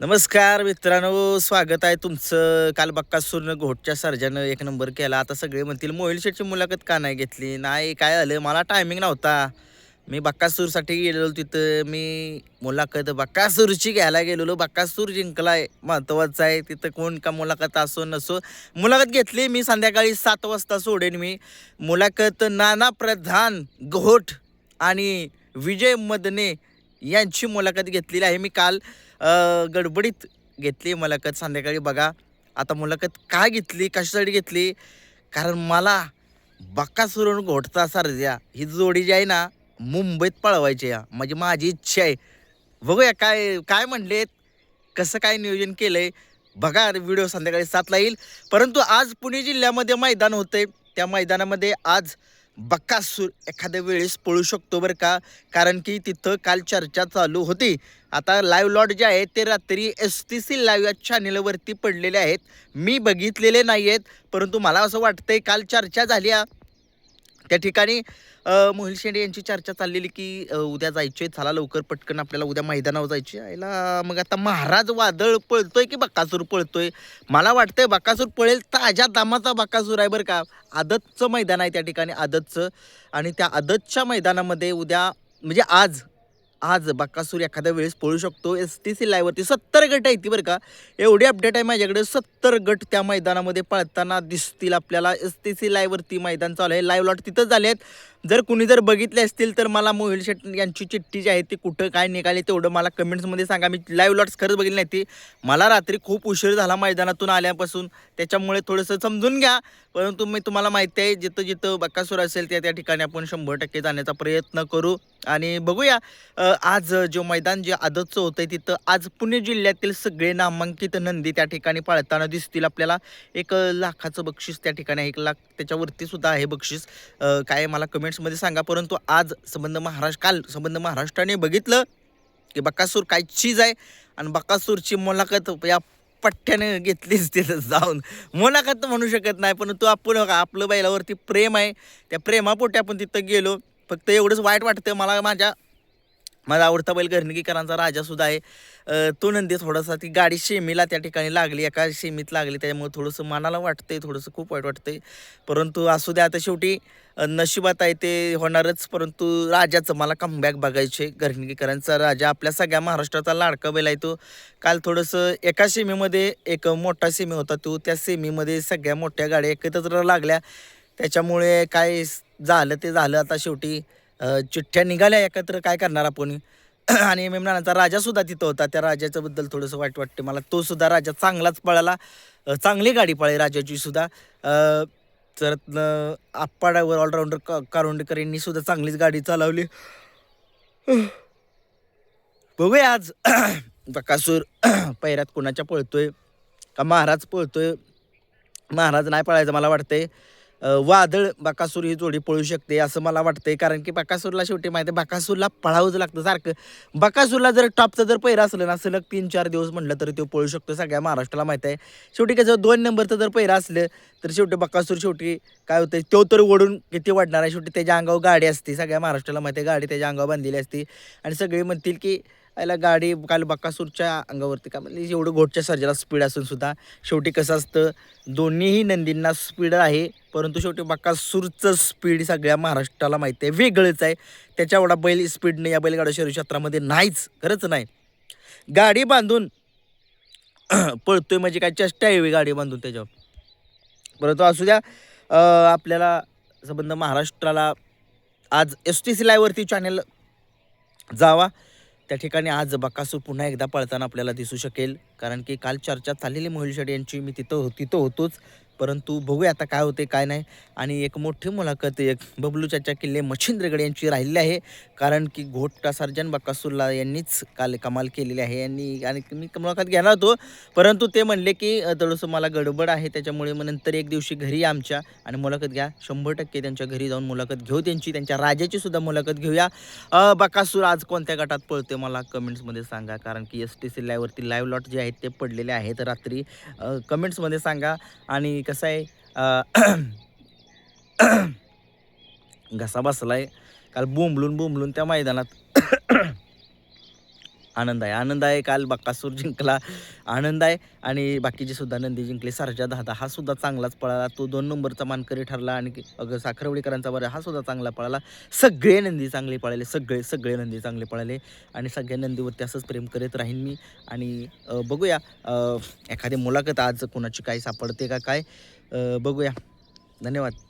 नमस्कार मित्रांनो स्वागत आहे तुमचं. काल बक्कासूरनं घोटच्या सर्जानं एक नंबर केला. आता सगळे म्हणतील मोहिल शेटची मुलाखत का नाही घेतली? नाही काय आलं? मला टायमिंग नव्हता. मी बक्कासूरसाठी गेलेलो तिथं. मी मुलाखत बक्कासूरची घ्यायला गेलेलो. बक्कासूर जिंकला आहे महत्त्वाचं आहे. तिथं कोण का मुलाखत असो नसो. मुलाखत घेतली मी संध्याकाळी सात वाजता सोडेन मी. मुलाखत नाना प्रधान घोट आणि विजय मदने यांची मुलाखत घेतलेली आहे मी काल. गडबडीत घेतली मुलाखत संध्याकाळी. बघा आता मुलाखत का घेतली? कशासाठी घेतली? कारण मला बक्कासुरून घोटता सारख्या ही जोडी जी आहे ना मुंबईत पळवायची या म्हणजे माझी इच्छा आहे. बघूया काय काय म्हणलेत कसं काय नियोजन केलं आहे बघा व्हिडिओ संध्याकाळी सातला येईल. परंतु आज पुणे जिल्ह्यामध्ये मैदान होते त्या मैदानामध्ये आज बक्कासूर एखाद्या वेळेस पळू शकतो बरं का? कारण की तिथं काल चर्चा चालू होती. आता लाईव्ह लॉट जे आहे ते रात्री एस टी सी लाईव्ह या चॅनेलवरती पडलेले आहेत. मी बघितलेले नाही आहेत परंतु मला असं वाटतंय काल चर्चा झाली त्या ठिकाणी मोहिल शेंडे यांची चर्चा चाललेली की उद्या उद्या आहे चला लवकर पटकन आपल्याला उद्या मैदानावर जायचे यायला मग आता महाराज वादळ पळतोय की बक्कासूर पळतोय? मला वाटतंय बकासूर पळेल ताज्या दामाचा बकासूर आहे बरं का. आदतचं मैदान आहे त्या ठिकाणी आदतचं. आणि त्या आदतच्या मैदानामध्ये उद्या म्हणजे आज आज बक्कासूर एखाद्या वेळेस पळू शकतो. एस टी सी लायवरती सत्तर गट आहे ती बरं का. एवढी अपडेट आहे माझ्याकडे. सत्तर गट त्या मैदानामध्ये पळताना दिसतील आपल्याला. एस टी सी लायवरती मैदान चालू आहे. लाईव्ह लॉट तिथंच झाले आहेत. जर कुणी जर बघितले असतील तर मला मोहिल शेट यांची चिठ्ठी जी आहे ती कुठं काय निघाली तेवढं मला कमेंट्समध्ये सांगा. मी लाईव्ह लॉट्स खरंच बघितली नाही ती. मला रात्री खूप उशीर झाला मैदानातून आल्यापासून. त्याच्यामुळे थोडंसं समजून घ्या. परंतु मी तुम्हाला माहिती आहे जिथं जिथं बक्कासूर असेल त्या त्या ठिकाणी आपण शंभर टक्के जाण्याचा प्रयत्न करू. आणि बघूया. आज जे मैदान जे आदतचं होतं तिथं आज पुणे जिल्ह्यातील सगळे नामांकित नंदी त्या ठिकाणी पाळताना दिसतील. आपल्याला एक लाखाचं बक्षीस त्या ठिकाणी एक लाख त्याच्यावरती सुद्धा आहे बक्षीस. काय मला कमेंट्समध्ये सांगा. परंतु आज संबंध महाराष्ट्र काल संबंध महाराष्ट्राने बघितलं की बकासूर काय चीज आहे आणि बकासूरची मुलाखत या पठ्ठ्याने घेतलीच तिथं जाऊन. मुलाखत म्हणू शकत नाही परंतु आपण आपलं बैलावरती प्रेम आहे. त्या प्रेमापोटी आपण तिथं गेलो. फक्त एवढंच वाईट वाटतं. मला माझ्या माझा आवडता बैल घरणगीकरांचा राजा सुद्धा आहे. तो नंदी थोडासा ती गाडी शेमीला त्या ठिकाणी लागली एका शेमीत लागली त्यामुळे थोडंसं मनाला वाटतंय थोडंसं खूप वाईट वाटतंय. परंतु असू द्या आता शेवटी नशिबात आहे ते होणारच परंतु राजाचं मला कमबॅक बघायचे. घरणगीकरांचा राजा आपल्या सगळ्या महाराष्ट्राचा लाडका बैल आहे तो. काल थोडंसं एका सेमीमध्ये एक मोठा सेमी होता तो. त्या सेमीमध्ये सगळ्या मोठ्या गाड्या एकत्र लागल्या. त्याच्यामुळे काय झालं ते झालं आता शेवटी. चिठ्ठ्या निघाल्या एकत्र काय करणार आपण? आणि एम एम नानाचा राजासुद्धा तिथं होता. त्या राजाच्याबद्दल थोडंसं वाईट वाटते मला. तोसुद्धा राजा चांगलाच पळाला. चांगली गाडी पळाली राजाची सुद्धा. तर आप्पाडावर ऑलराऊंडर का कारुंडकर यांनी सुद्धा चांगलीच गाडी चालवली. बघूया आज. बकासूर पैऱ्यात कोणाच्या पळतोय? का महाराज पळतोय? महाराज नाही पळायचं मला वाटतंय. वादळ बाकासूर ही जोडी पळू शकते असं मला वाटतंय. कारण की बाकासूरला शेवटी माहिती आहे बाकासूरला पळावंच लागतं सारखं. बाकासूरला जर टॉपचं जर पहिरा असलं ना सलग तीन चार दिवस म्हटलं तर तो पळू शकतो सगळ्या महाराष्ट्राला माहिती आहे. शेवटी कसं दोन नंबरचं जर पहिरा असलं तर शेवटी बकासूर शेवटी काय होतं तो तर ओढून किती वाढणार आहे? शेवटी त्याच्या अंगावर गाडी असते सगळ्या महाराष्ट्राला माहिती आहे गाडी त्याच्या अंगावर बांधलेली असते. आणि सगळे म्हणतील की याला गाडी काल बक्कासूरच्या अंगावरती का म्हणजे एवढं घोटच्या सर्जाला स्पीड असून सुद्धा शेवटी कसं असतं दोन्हीही नंदींना स्पीड आहे परंतु शेवटी बक्कासूरचं स्पीड सगळ्या महाराष्ट्राला माहिती आहे. वेगळंच आहे. त्याच्या एवढा बैल स्पीडने या बैलगाडा शरीर क्षेत्रामध्ये नाहीच. खरंच नाही. गाडी बांधून पळतोय म्हणजे काय? चेष्टा आहे गाडी बांधून त्याच्यावर. परंतु असू द्या आपल्याला संबंध महाराष्ट्राला आज एस टी सी लाईव्हवरती चॅनल जावा. त्या ठिकाणी आज बकासूर पुन्हा एकदा पळताना आपल्याला दिसू शकेल. कारण की काल चर्चा चाललेली मोहिल शेड यांची. मी तिथं हो तिथं होतोच. परंतु बघूया आता काय होते काय नाही. आणि एक मोठी मुलाखत एक बबलूच्या किल्ले मच्छिंद्रगड यांची राहिलेली आहे. कारण की घोटा सर्जन बकासूरला यांनीच काल कमाल केलेली आहे. यांनी आणि मी मुलाखत घेणार होतो. परंतु ते म्हणले की थोडंसं मला गडबड आहे त्याच्यामुळे मग नंतर एक दिवशी घरी आमच्या आणि मुलाखत घ्या. शंभर टक्के त्यांच्या घरी जाऊन मुलाखत घेऊ त्यांची. त्यांच्या राजाची सुद्धा मुलाखत घेऊया. बकासूर आज कोणत्या गटात पळते मला कमेंट्समध्ये सांगा. कारण की एस टी सी लाईव्हवरती लाईव्ह लॉट जे आहेत ते पडलेले आहेत रात्री. कमेंट्समध्ये सांगा. आणि कसं आहे घसा बसला आहे काल बोंबलून बोंबलून त्या मैदानात आनंद आहे. आनंद आहे काल बक्कासूर जिंकला. आनंद आहे. आणि बाकीचे सुद्धा नंदी जिंकले. सरजा दादा हा सुद्धा चांगलाच पळाला. तो दोन नंबरचा मानकरी ठरला. आणि अगं साखरवडीकरांचा बरं हा सुद्धा चांगला पळाला. सगळे नंदी चांगले पळाले. सगळे सगळे नंदी चांगले पळाले. आणि सगळ्या नंदीवरती असंच प्रेम करत राहीन मी. आणि बघूया एखादी मुलाखत आज कोणाची काय सापडते का काय? बघूया. धन्यवाद.